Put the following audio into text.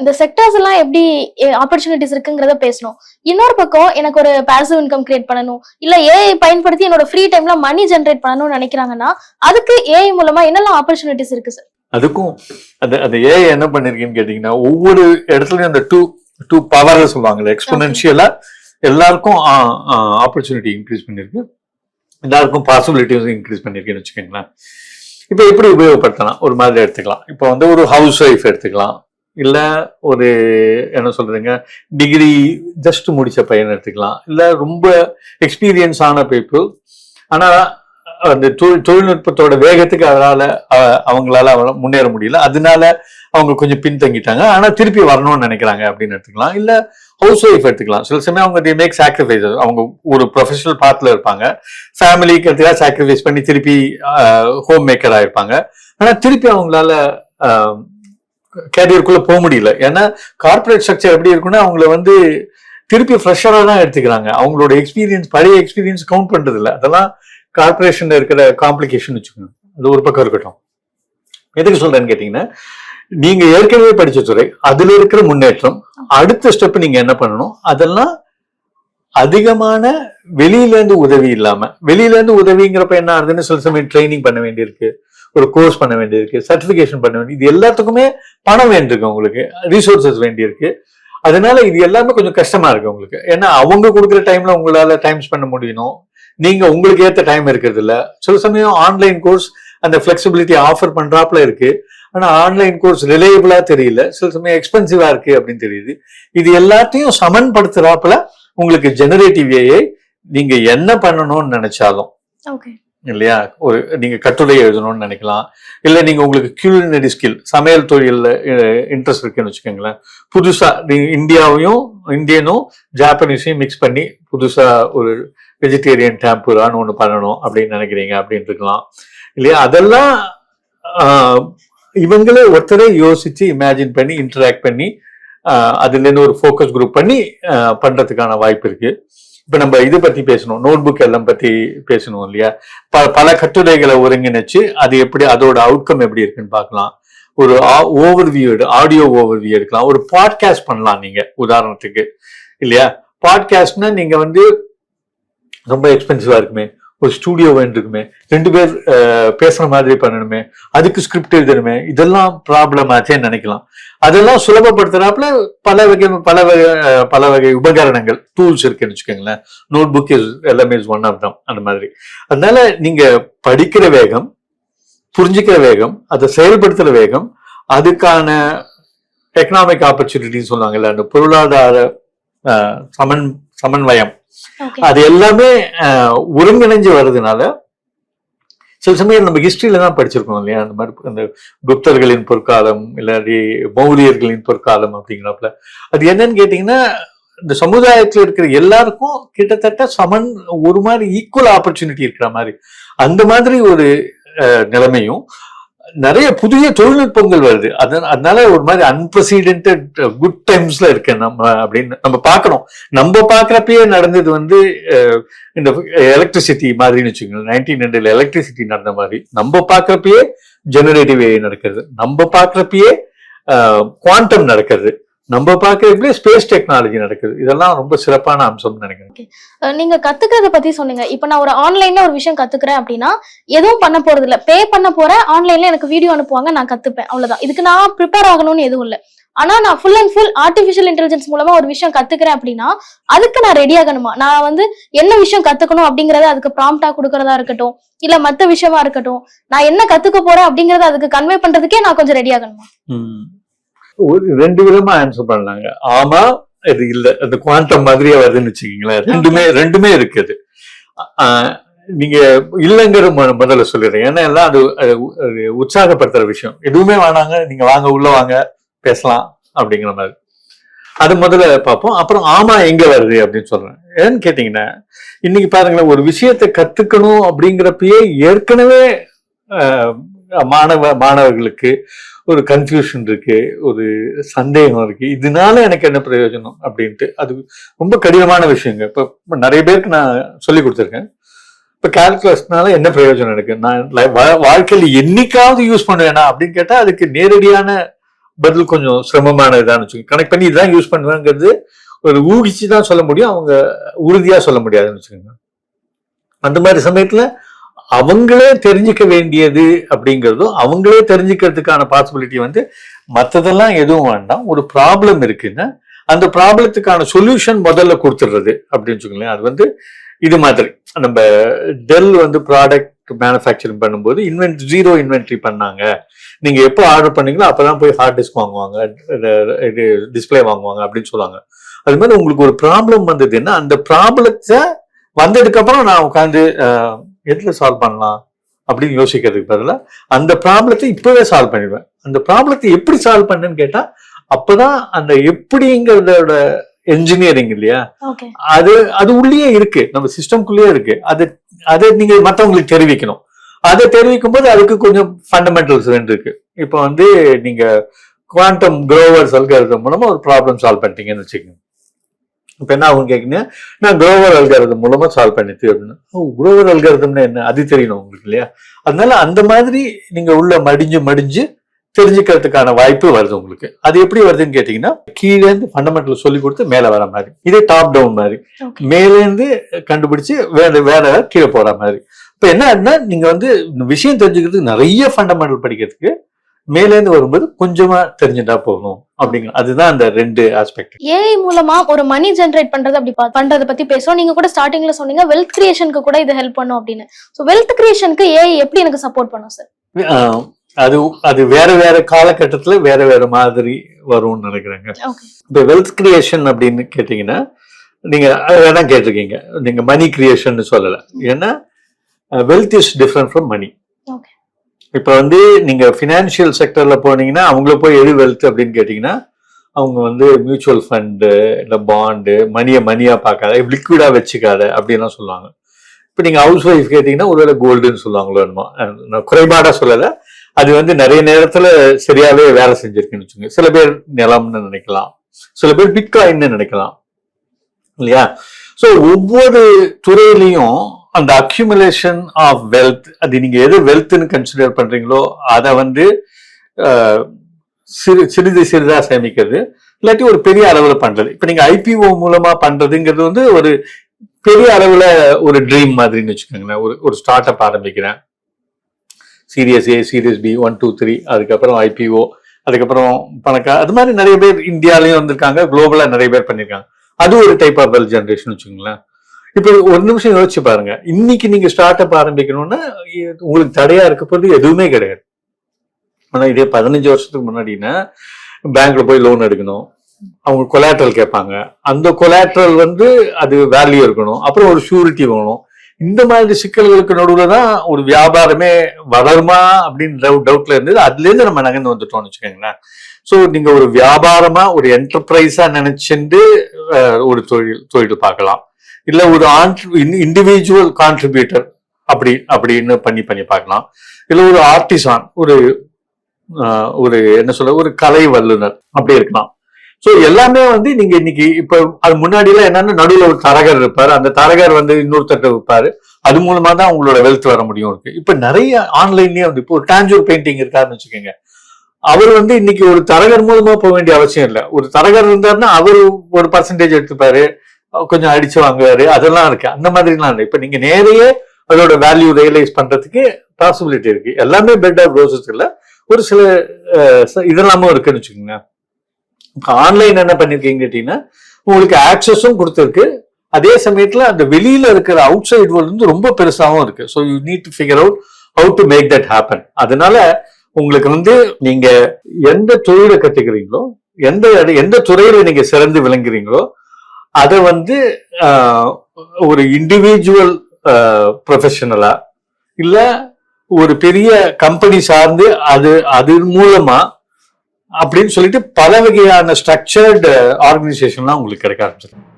இந்த செக்டர்ஸ் எல்லாம் எப்படி ஆப்பர்ச்சுனிட்டிஸ் இருக்குங்கிறத பேசணும். இன்னொரு பக்கம் எனக்கு ஒரு பாசிவ் இன்கம் கிரியேட் பண்ணணும். இல்ல ஏஐ பயன்படுத்தி என்னோட ஃப்ரீ டைம்ல மணி ஜென்ரேட் பண்ணணும்னு நினைக்கிறாங்கன்னா அதுக்கு ஏஐ மூலமா என்னெல்லாம் ஆப்பர்ச்சுனிட்டிஸ் இருக்கு சார் அதுக்கும் அந்த அந்த ஏஐ என்ன பண்ணிருக்கீன்னு கேட்டீங்கன்னா ஒவ்வொரு இடத்துலயும் அந்த டூ டூ பவர் சொல்லுவாங்கல்ல எக்ஸ்போனன்ஷியலா எல்லாருக்கும் ஆப்பர்ச்சுனிட்டி இன்க்ரீஸ் பண்ணிருக்கு. எல்லாருக்கும் பாசிபிலிட்டிஸ் இன்க்ரீஸ் பண்ணிருக்குன்னு வச்சுக்கோங்களேன். இப்போ எப்படி உபயோகப்படுத்தலாம்? ஒரு மாதிரி எடுத்துக்கலாம். இப்போ வந்து ஒரு ஹவுஸ் ஒய்ஃப் எடுத்துக்கலாம். இல்லை ஒரு என்ன சொல்றதுங்க டிகிரி ஜஸ்ட் முடிச்ச பையன் எடுத்துக்கலாம். இல்லை ரொம்ப எக்ஸ்பீரியன்ஸ் ஆன பீப்புள் ஆனால் அந்த தொழில் தொழில்நுட்பத்தோட வேகத்துக்கு அதனால அவங்களால முன்னேற முடியல. அதனால அவங்க கொஞ்சம் பின்தங்கிட்டாங்க. ஆனால் திருப்பி வரணும்னு நினைக்கிறாங்க அப்படின்னு எடுத்துக்கலாம். இல்லை ஹவுஸ் ஒய்ஃப் எடுத்துக்கலாம். சில சமயம் அவங்க தி மேக் சாக்ரிஃபைஸ் அவங்க ஒரு ப்ரொஃபஷனல் பாத்தில் இருப்பாங்க. ஃபேமிலிக்கு எதுக்காக சாக்ரிஃபைஸ் பண்ணி திருப்பி ஹோம் மேக்கராக இருப்பாங்க ஆனால் திருப்பி அவங்களால கேரியருக்குள்ள போக முடியல. ஏன்னா கார்ப்பரேட் ஸ்ட்ரக்சர் எப்படி இருக்குன்னா அவங்கள வந்து திருப்பி ஃப்ரெஷராக தான் எடுத்துக்கிறாங்க. அவங்களோட எக்ஸ்பீரியன்ஸ் பழைய எக்ஸ்பீரியன்ஸ் கவுண்ட் பண்றது இல்லை அதெல்லாம் கார்ப்பரேஷன்ல இருக்கிற காம்ப்ளிகேஷன் வச்சுக்கோங்க. அது ஒரு பக்கம் இருக்கட்டும். எதுக்கு சொல்றேன்னு கேட்டீங்கன்னா நீங்க ஏற்கனவே படிச்ச துறை அதுல இருக்கிற முன்னேற்றம் அடுத்த ஸ்டெப் நீங்க என்ன பண்ணணும்? அதெல்லாம் அதிகமான வெளியில இருந்து உதவி இல்லாம வெளியில இருந்து உதவிங்கிறப்ப என்ன ஆகுதுன்னு சில சமயம் ட்ரைனிங் பண்ண வேண்டியிருக்கு. ஒரு கோர்ஸ் பண்ண வேண்டியிருக்கு சர்டிபிகேஷன் பண்ண வேண்டியது இது எல்லாத்துக்குமே பணம் வேண்டியிருக்கு உங்களுக்கு ரிசோர்சஸ் வேண்டியிருக்கு. அதனால இது எல்லாமே கொஞ்சம் கஷ்டமா இருக்கு உங்களுக்கு. ஏன்னா அவங்க கொடுக்குற டைம்ல உங்களால டைம் ஸ்பெண்ட் முடியணும் நீங்க உங்களுக்கு ஏத்த டைம் இருக்கிறது இல்ல சில சமயம் ஆன்லைன் கோர்ஸ் அந்த ஃபிளெக்சிபிலிட்டி ஆஃபர் பண்றாப்புல இருக்கு. ஆனா ஆன்லைன் கோர்ஸ் ரிலேயபிளா தெரியல. சில சமயம் எக்ஸ்பென்சிவா இருக்கு அப்படின்னு தெரியுது. இது எல்லாத்தையும் சமன்படுத்துறாப்புல உங்களுக்கு ஜெனரேட்டிவ் ஏஐ நீங்க என்ன பண்ணணும்னு நினைச்சாலும். ஓகே இல்லையா? ஒரு நீங்க கட்டுரை எழுதணும்னு நினைக்கலாம். இல்ல நீங்க உங்களுக்கு கியூலினரி ஸ்கில் சமையல் தொழில்ல இன்ட்ரெஸ்ட் இருக்குன்னு வச்சுக்கோங்களேன். புதுசா நீங்க இந்தியாவையும் இந்தியனும் ஜாப்பனீஸையும் மிக்ஸ் பண்ணி புதுசா ஒரு வெஜிடேரியன் டேம்புரான்னு ஒண்ணு பண்ணணும் அப்படின்னு நினைக்கிறீங்க அப்படின்னு இருக்கலாம். இல்லையா? அதெல்லாம் இவங்களே ஒருத்தரே யோசிச்சு இமேஜின் பண்ணி இன்டராக்ட் பண்ணி அதுலேருந்து அதுல இருந்து ஒரு ஃபோக்கஸ் குரூப் பண்ணி பண்றதுக்கான வாய்ப்பு இருக்கு. இப்ப நம்ம இது பத்தி பேசணும். நோட் புக் எல்லாம் பத்தி பேசணும் இல்லையா? ப- பல கட்டுரைகளை ஒருங்கிணைச்சு அது எப்படி அதோட அவுட்கம் எப்படி இருக்குன்னு பார்க்கலாம். ஒரு ஓவர்வியூ ஆடியோ ஓவர் வியூ எடுக்கலாம். ஒரு பாட்காஸ்ட் பண்ணலாம் நீங்க உதாரணத்துக்கு. இல்லையா? பாட்காஸ்ட்னா நீங்க வந்து ரொம்ப எக்ஸ்பென்சிவா இருக்குமே. ஒரு ஸ்டூடியோ வேண்டிருக்குமே. ரெண்டு பேர் பேசுற மாதிரி பண்ணணுமே. அதுக்கு ஸ்கிரிப்ட் எழுதணுமே. இதெல்லாம் ப்ராப்ளம் ஆச்சேன்னு நினைக்கலாம். அதெல்லாம் சுலபப்படுத்துறாப்புல பல வகை பல வகை பல வகை உபகரணங்கள் டூல்ஸ் இருக்குன்னு வச்சுக்கோங்களேன். நோட் புக் இஸ் எல்லாமே இஸ் ஒன் ஆஃப் தம் அந்த மாதிரி. அதனால நீங்க படிக்கிற வேகம் புரிஞ்சுக்கிற வேகம் அதை செயல்படுத்துற வேகம் அதுக்கான எக்கனாமிக் ஆப்பர்ச்சுனிட்டின்னு சொல்லுவாங்கல்ல அந்த பொருளாதார சமன் சமன்வயம். அது எல்லாமே ஒருங்கிணைஞ்சு வர்றதுனால சில சமயம் நம்ம ஹிஸ்டரியில தான் படிச்சிருக்கோம் இல்லையா? அந்த மாதிரி அந்த குப்தர்களின் பொற்காலம் இல்லாட்டி மௌரியர்களின் பொற்காலம் அப்படிங்கிறப்பல. அது என்னன்னு கேட்டீங்கன்னா இந்த சமுதாயத்தில் இருக்கிற எல்லாருக்கும் கிட்டத்தட்ட சமன் ஒரு மாதிரி ஈக்குவல் ஆப்பர்ச்சுனிட்டி இருக்கிற மாதிரி. அந்த மாதிரி ஒரு அஹ், நிலைமையும் நிறைய புதிய தொழில்நுட்பங்கள் வருது. அதனால ஒரு மாதிரி அன்பிரசிடென்டட் குட் டைம்ஸ்ல இருக்கு நம்ம அப்படின்னு நம்ம பார்க்கணும். நம்ம பார்க்குறப்பயே நடந்தது வந்து uh, இந்த uh, எலக்ட்ரிசிட்டி மாதிரின்னு வச்சுக்கோங்க நைன்டீன் ஹண்ட்ரட்ல எலக்ட்ரிசிட்டி நடந்த மாதிரி. நம்ம பார்க்குறப்பயே ஜெனரேட்டிவ் ஏஐ நடக்கிறது. நம்ம பார்க்குறப்பயே குவாண்டம் uh, நடக்கிறது. நம்ம பார்க்குறப்பயே ஸ்பேஸ் டெக்னாலஜி நடக்குது. இதெல்லாம் ரொம்ப சிறப்பான அம்சம்னு நினைக்கிறேன். நீங்க கத்துக்கிறத பத்தி சொன்னீங்க. இப்ப நான் ஒரு ஆன்லைன்ல ஒரு விஷயம் கத்துக்கிறேன் அப்படின்னா எதுவும் பண்ண போறது இல்ல பே பண்ண போறேன் ஆன்லைன்ல எனக்கு வீடியோ அனுப்புவாங்க நான் கத்துப்பேன். அவ்வளவுதான். இதுக்கு நான் ப்ரிப்பேர் ஆகணும்னு எதுவும் இல்ல. ஆனா நான் full and full artificial intelligence மூலமா ஒரு விஷயம் கத்துக்கிறேன் அப்படின்னா அதுக்கு நான் ரெடி ஆகணுமா? நான் வந்து என்ன விஷயம் கத்துக்கணும் அப்படிங்கறத அதுக்கு ப்ராம்ப்டா கொடுக்கறதா இருக்கட்டும் இல்ல மத்த விஷயமா இருக்கட்டும் நான் என்ன கத்துக்க போறேன் அப்படிங்கறத அதுக்கு கன்வே பண்றதுக்கே நான் கொஞ்சம் ரெடி ஆகணுமா? ம். ஒரு ரெண்டு விதமா ஆன்சர் பண்ணலாங்க. ஆமா இது இல்ல அந்த குவாண்டம் மாதிரியே வருதுன்னு வச்சுக்கீங்களேன். ரெண்டுமே ரெண்டுமே இருக்குது. நீங்க இல்லைங்கிற முதல்ல சொல்லிடுறேன். ஏன்னா எல்லாம் அது உற்சாகப்படுத்துற விஷயம். எதுவுமே வேணாங்க நீங்க வாங்க உள்ள வாங்க பேசலாம் அப்படிங்கிற மாதிரி. அது முதல்ல பார்ப்போம். அப்புறம் ஆமா எங்க வருது அப்படின்னு சொல்றேன். ஏன்னு கேட்டீங்கன்னா இன்னைக்கு பாருங்களேன் ஒரு விஷயத்தை கத்துக்கணும் அப்படிங்கிறப்பயே ஏற்கனவே மாணவ மாணவர்களுக்கு ஒரு கன்ஃபியூஷன் இருக்கு ஒரு சந்தேகம் இருக்கு. இதனால எனக்கு என்ன பிரயோஜனம் அப்படின்ட்டு அது ரொம்ப கடினமான விஷயங்க. இப்போ நிறைய பேருக்கு நான் சொல்லி கொடுத்துருக்கேன். இப்போ கால்குலஸ்னால என்ன பிரயோஜனம் எனக்கு? நான் வாழ்க்கையில் என்னைக்காவது யூஸ் பண்ணுவேனா அப்படின்னு கேட்டால் அதுக்கு நேரடியான பதில் கொஞ்சம் சிரமமானதுதான் வச்சுக்கோங்க. கனெக்ட் பண்ணி இதுதான் யூஸ் பண்ணுவேங்கிறது ஒரு ஊகிச்சு தான் சொல்ல முடியும். அவங்க உறுதியாக சொல்ல முடியாதுன்னு வச்சுக்கோங்க. அந்த மாதிரி சமயத்தில் அவங்களே தெரிஞ்சுக்க வேண்டியது அப்படிங்கிறதும் அவங்களே தெரிஞ்சுக்கிறதுக்கான பாசிபிலிட்டி வந்து மற்றதெல்லாம் எதுவும் வேண்டாம். ஒரு ப்ராப்ளம் இருக்குன்னா அந்த ப்ராப்ளத்துக்கான சொல்யூஷன் முதல்ல கொடுத்துடுறது அப்படின்னு வச்சுக்கோங்களேன். அது வந்து இது மாதிரி. நம்ம டெல் வந்து ப்ராடக்ட் மேனுஃபேக்சரிங் பண்ணும்போது இன்வென்ட் ஜீரோ இன்வென்ட்ரி பண்ணாங்க. நீங்கள் எப்போ ஆர்டர் பண்ணீங்களோ அப்போ தான் போய் ஹார்ட் டிஸ்க் வாங்குவாங்க. இது டிஸ்பிளே வாங்குவாங்க அப்படின்னு சொல்லுவாங்க. அது மாதிரி உங்களுக்கு ஒரு ப்ராப்ளம் வந்ததுன்னா அந்த ப்ராப்ளத்தை வந்ததுக்கப்புறம் நான் உட்காந்து எதுல சால்வ் பண்ணலாம் அப்படின்னு யோசிக்கிறதுக்கு பதிலா அந்த ப்ராப்ளத்தை இப்பவே சால்வ் பண்ணிடுவேன். அந்த ப்ராப்ளத்தை எப்படி சால்வ் பண்ணேன்னு கேட்டா அப்பதான் அந்த எப்படிங்கிறதோட என்ஜினியரிங் இல்லையா? அது அது உள்ளேயே இருக்கு. நம்ம சிஸ்டம்குள்ளேயே இருக்கு. அது அதை நீங்க மத்தவங்களுக்கு தெரிவிக்கணும். அதை தெரிவிக்கும் போது அதுக்கு கொஞ்சம் ஃபண்டமெண்டல்ஸ் ரெண்டு இருக்கு. இப்போ வந்து நீங்க குவாண்டம் குரோவர்ஸ் அல்காரிதம் மூலமா ஒரு ப்ராப்ளம் சால்வ் பண்ணிட்டீங்கன்னு வச்சுக்கோங்க. இப்போ என்ன ஆகும் கேட்குங்க நான் குரோவர் அல்காரிதம் மூலமா சால்வ் பண்ணிட்டு அப்படின்னா குரோவர் அல்காரிதம்னா என்ன? அது தெரியணும் உங்களுக்கு இல்லையா? அதனால அந்த மாதிரி நீங்க உள்ள மடிஞ்சு மடிஞ்சு தெரிஞ்சுக்கிறதுக்கான வாய்ப்பு வருது உங்களுக்கு. அது எப்படி வருதுன்னு கேட்டீங்கன்னா கீழே இருந்து ஃபண்டமெண்டல் சொல்லி கொடுத்து மேல வர மாதிரி. இதே டாப் டவுன் மாதிரி. மேலேருந்து கண்டுபிடிச்சு வேற வேற கீழே போற மாதிரி. இப்ப என்ன ஆகுதுன்னா நீங்க வந்து விஷயம் தெரிஞ்சுக்கிறதுக்கு நிறைய ஃபண்டமெண்டல் படிக்கிறதுக்கு மேலேருந்து வரும்போது கொஞ்சமா தெரிஞ்சுட்டா போகணும் அப்படிங்கிற அதுதான் அந்த ரெண்டு ஆஸ்பெக்ட் ஏஐ மூலமா ஒரு மணி ஜென்ரேட் பண்றது அப்படி பண்றத பத்தி பேசுறோம். நீங்க கூட ஸ்டார்டிங்ல சொன்னீங்க வெல்த் கிரியேஷனுக்கு கூட இது ஹெல்ப் பண்ணும் அப்படின்னு. சோ வெல்த் கிரியேஷனுக்கு ஏஐ எப்படி எனக்கு சப்போர்ட் பண்ணும் சார் அது அது வேற வேற காலகட்டத்துல வேற வேற மாதிரி வரும்னு நினைக்கிறேங்க. இப்போ வெல்த் கிரியேஷன் அப்படின்னு கேட்டீங்கன்னா நீங்க அதான் கேட்டிருக்கீங்க. நீங்க மணி கிரியேஷன் சொல்லல. ஏன்னா wealth is different from money okay இப்போ வந்து நீங்க ஃபினான்ஷியல் செக்டர்ல போனீங்கன்னா அவங்கள போய் எது வெல்த் அப்படின்னு கேட்டீங்கன்னா அவங்க வந்து மியூச்சுவல் ஃபண்டு இல்லை பாண்டு மணியை மணியாக பார்க்காத லிக்விடாக வச்சுக்காத அப்படின்லாம் சொல்லுவாங்க. இப்போ நீங்கள் ஹவுஸ் ஒய்ஃப் கேட்டிங்கன்னா ஒருவேளை கோல்டுன்னு சொல்லுவாங்களோ என்னமோ அஹ் நான் சொல்லலை. அது வந்து நிறைய நேரத்தில் சரியாகவே வேலை செஞ்சுருக்குன்னு வச்சுங்க சில பேர் நிலம்னு நினைக்கலாம். சில பேர் பிட்காயின்னு நினைக்கலாம். இல்லையா? ஸோ ஒவ்வொரு துறையிலையும் அந்த அக்யூமுலேஷன் ஆஃப் வெல்த் அது நீங்க எது வெல்த்னு கன்சிடர் பண்றீங்களோ அதை வந்து சிறு சிறிது சிறிதா சேமிக்கிறது. இல்லாட்டி ஒரு பெரிய அளவுல பண்றது. இப்ப நீங்க ஐபிஓ மூலமா பண்றதுங்கிறது வந்து ஒரு பெரிய அளவுல ஒரு ட்ரீம் மாதிரின்னு வச்சுக்கோங்களேன். ஒரு ஒரு ஸ்டார்ட் அப் ஆரம்பிக்கிறேன். Series A series B one two three அதுக்கப்புறம் ஐபிஓ அதுக்கப்புறம் பணக்கா அது மாதிரி நிறைய பேர் இந்தியாலையும் வந்திருக்காங்க குளோபலா நிறைய பேர் பண்ணிருக்காங்க. அது ஒரு டைப் ஆஃப் வெல் ஜென்ரேஷன் வச்சுக்கோங்களேன். இப்போ ஒரு நிமிஷம் யோசிச்சு பாருங்க. இன்னைக்கு நீங்க ஸ்டார்ட் அப் ஆரம்பிக்கணும்னா இ- உங்களுக்கு தடையா இருக்க போறது எதுவுமே கிடையாது. ஆனா இதே பதினஞ்சு வருஷத்துக்கு முன்னாடினா பேங்க்ல போய் லோன் எடுக்கணும். அவங்க கொலாட்ரல் கேட்பாங்க. அந்த கொலாட்ரல் வந்து அது வேல்யூ இருக்கணும். அப்புறம் ஒரு ஷூரிட்டி வேணும். இந்த மாதிரி சிக்கல்களுக்கு நடுவில் தான் ஒரு வியாபாரமே வளருமா அப்படின்னு டவுட்ல இருந்தது. அதுலேருந்து நம்ம நகர்ந்து வந்துட்டோம்னு வச்சுக்கோங்களேன். ஸோ நீங்க ஒரு வியாபாரமா ஒரு என்டர்பிரைஸா நினைச்சுட்டு ஒரு தொழில் தொழில் பார்க்கலாம். இல்ல ஒரு இண்டிவிஜுவல் கான்ட்ரிபியூட்டர் அப்படி அப்படின்னு பண்ணி பண்ணி பார்க்கலாம். இல்லை ஒரு ஆர்டிசான் ஒரு ஒரு என்ன சொல்ல ஒரு கலை வல்லுநர் அப்படி இருக்கலாம். ஸோ எல்லாமே வந்து நீங்க இன்னைக்கு இப்ப அது முன்னாடி எல்லாம் என்னன்னா நடுவுல ஒரு தரகர் இருப்பாரு. அந்த தரகர் வந்து இன்னொருத்தர் இருப்பாரு அது மூலமா தான் உங்களோட வெல்த் வர முடியும் இருக்கு. இப்ப நிறைய ஆன்லைன்லயே வந்து இப்போ ஒரு டான்ஜூர் பெயிண்டிங் இருக்காருன்னு வச்சுக்கோங்க. அவர் வந்து இன்னைக்கு ஒரு தரகர் மூலமா போக வேண்டிய அவசியம் இல்லை. ஒரு தரகர் இருந்தாருன்னா அவர் ஒரு பர்சன்டேஜ் எடுத்துப்பாரு. கொஞ்சம் அடிச்சு வாங்குவாரு. அதெல்லாம் இருக்கு. அந்த மாதிரிலாம் இல்லை. இப்ப நீங்க நேரையே அதோட வேல்யூ ரியலைஸ் பண்றதுக்கு பாசிபிலிட்டி இருக்கு. எல்லாமே பெட் ஆஃப் ரோசஸ் இல்லை ஒரு சில இதெல்லாமும் இருக்குன்னு வச்சுக்கோங்க. ஆன்லைன் என்ன பண்ணிருக்கீங்க கேட்டீங்கன்னா உங்களுக்கு ஆக்சஸும் கொடுத்துருக்கு. அதே சமயத்துல அந்த வெளியில இருக்கிற அவுட் சைடு வேர்ல்டு வந்து ரொம்ப பெருசாகவும் இருக்கு. So you need to figure out how to make that happen அதனால உங்களுக்கு வந்து நீங்க எந்த தொழிலை கத்துக்கிறீங்களோ எந்த எந்த துறையில நீங்க சிறந்து விளங்குறீங்களோ அதை வந்து ஒரு இண்டிவிஜுவல் ப்ரொஃபஷனலா இல்ல ஒரு பெரிய கம்பெனி சார்ந்து அது அது மூலமா அப்படின்னு சொல்லிட்டு பல வகையான ஸ்ட்ரக்சர்டு ஆர்கனைசேஷன்லாம் உங்களுக்கு கிடைக்க ஆரம்பிச்சிருக்கு.